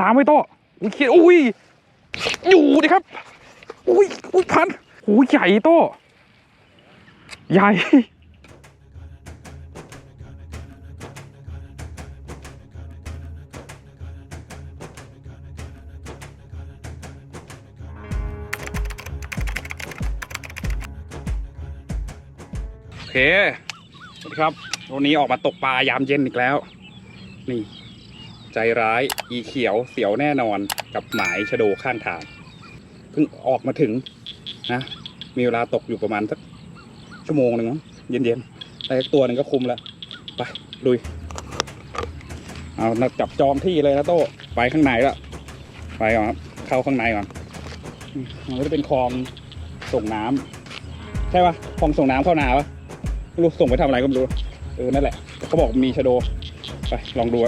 ตามไม่โตอุ้ยเขียดอุ้ยอยู่ดิครับ อุ้ยอุ้ยพันอุ้ยใหญ่โตใหญ่โอเคสวัสดีครับ วันนี้ออกมาตกปลายามเย็นอีกแล้ว นี่ ใจร้าย อีเขียวเสียวแน่นอนกับหมายชะโดข้างทางเพิ่งออกมาถึงนะมีเวลาตกอยู่ประมาณสักชั่วโมงหนึ่งเย็นๆแต่ตัวหนึ่งก็คุมแล้วไปลุยเอาจับจองที่เลยนะโต้ไปข้างในละไปก่อนครับเข้าข้างในก่อนอืมมันจะเป็นคลองส่งน้ำใช่ปะคลองส่งน้ำเข้านาปะรู้ส่งไปทำอะไรก็ไม่รู้เออนั่นแหละเขาบอกมีชะโดไปลองดู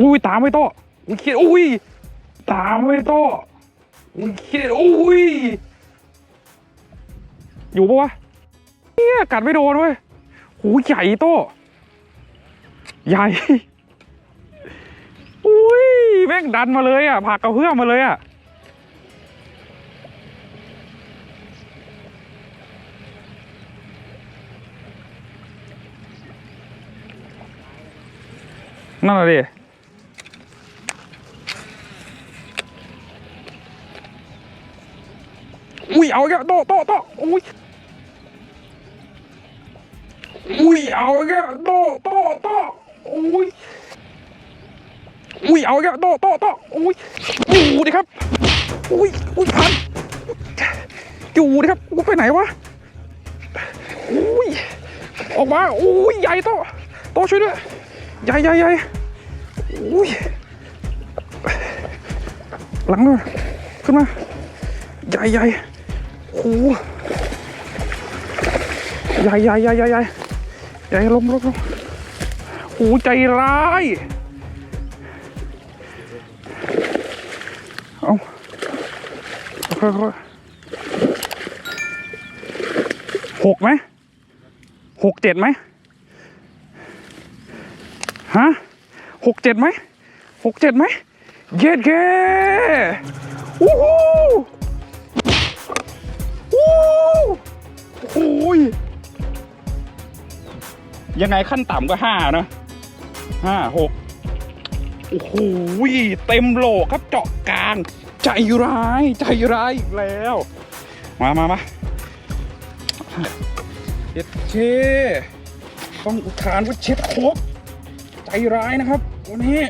อุ้ยตามไม่โตอุ้ยเขียดอุ้ยตามไม่โตอุ้ยเขียดอุ้ยอยู่ปะวะเนี่ยกัดไม่โดนเว้ยหูใหญ่โตใหญ่อุ้ยแม่งดันมาเลยอะผากกระเพื่อมมาเลยอะนั่นแหละดิ อุ้ยเอาอีกแล้วโตโตโตอุ้ยอุ้ยเอาอีกแล้วโตโตโตอุ้ยอุ้ยเอาอีกแล้วโตโตโตอุ้ยอยู่ดิครับอุ้ยอุ้ยพันอยู่ดิครับอุ้ยไปไหนวะอุ้ยออกมาอุ้ยใหญ่โตโตช่วยด้วยใหญ่ใหญ่ใหญ่อุ้ยหลังด้วยขึ้นมาใหญ่ใหญ่ โอ้โหใหญ่ใหญ่ใหญ่ใหญ่ใหญ่ใหญ่ลงลงลงโอ้โหใจร้ายเอาค่อยค่อยหกไหมหกเจ็ดไหมฮะหกเจ็ดไหมหกเจ็ดไหมเย็ดแกวู้ฮู้ ยังไงขั้นต่ำก็ห้านะห้าหกโอ้โหเต็มโหลครับเจาะกลาง ใจร้าย ใจร้ายอีกแล้ว มามามาเช็ดเชต้องอุทานว่าเช็ดครบ ใจร้ายนะครับ วันนี้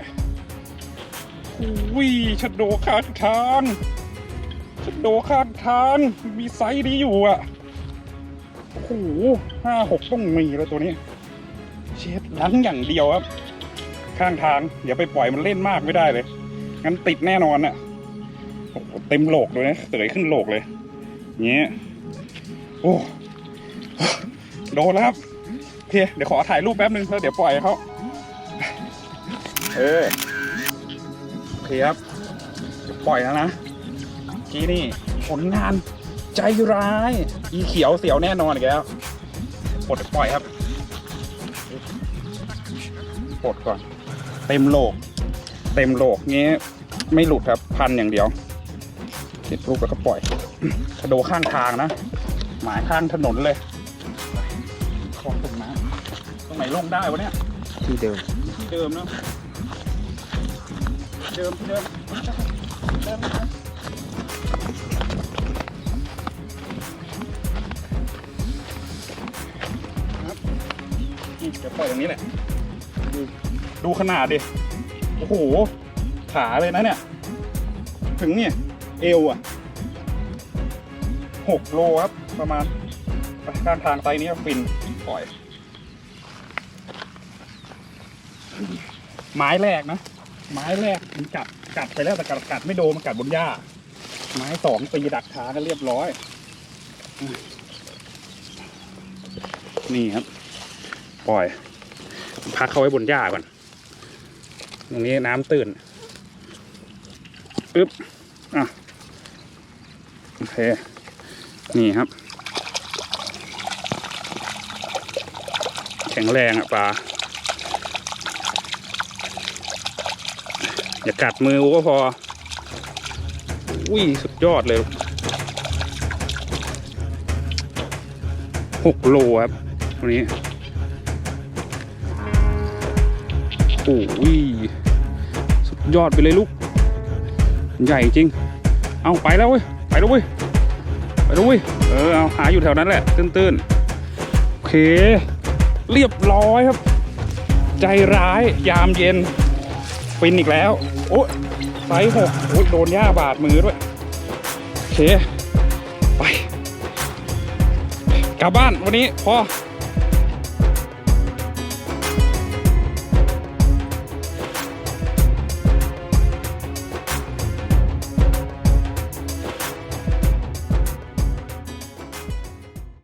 โอ้ยชะโดขาดทานฉันโดข้างทางมีไซส์ดีอยู่อะโอ้โหห้าหกต้องมีแล้วตัวนี้ เช็ดหลังอย่างเดียวครับ ข้างทางอย่าไปปล่อยมันเล่นมากไม่ได้เลย งั้นติดแน่นอนอะโอ้โหเต็มโหลกเลยนะเสยขึ้นโหลกเลยเงี้ยโอ้โดนแล้วครับโอเคเดี๋ยวขอถ่ายรูปแป๊บนึงแล้วเดี๋ยวปล่อยเขาเออโอเคครับเดี๋ยวปล่อยแล้วนะกี้นี่ผลงานใจร้าย อีเขียวเสียวแน่นอนอีกแล้วปลดปล่อยครับ ปลดก่อน เต็มโลก เต็มโลกงี้ไม่หลุดครับพันอย่างเดียวติดรูปแล้วก็ปล่อยกระโดดข้างทางนะหมายข้างถนนเลยคลองตรงน้ำตรงไหนลงได้วะเนี่ยที่เดิมที่เดิมเนอะที่เดิมที่เดิม ปล่อยตรงนี้แหละ ดูดูขนาดดิ โอ้โห ขาเลยนะเนี่ย ถึงเนี่ย เอวอะหกโลครับ ประมาณข้างทางไซนี้ฟินปล่อย ไม้แรกนะ ไม้แรกมันกัดกัดไปแล้วแต่กัดกัดไม่โดนมันกัดบนหญ้า ไม้สองตีดักขากันเรียบร้อย นี่ครับ ปล่อย พักเขาไว้บนหญ้าก่อน ตรงนี้น้ำตื้นปึ๊บอะโอเค นี่ครับ แข็งแรงอะปลาอย่ากัดมือก็พอ อุ้ย สุดยอดเลยหกโลครับวันนี้ โอ้ยสุดยอดไปเลยลูก ใหญ่จริง เอาไปแล้วเว้ย ไปแล้วเว้ย ไปแล้วเว้ย เออ เอาหาอยู่แถวนั้นแหละ ตื้นๆ โอเค เรียบร้อยครับ ใจร้ายยามเย็น ฟินอีกแล้ว โอ้ยไซส์หกโอ้ยโดนหญ้าบาดมือด้วย โอเค ไป กลับบ้านวันนี้พอ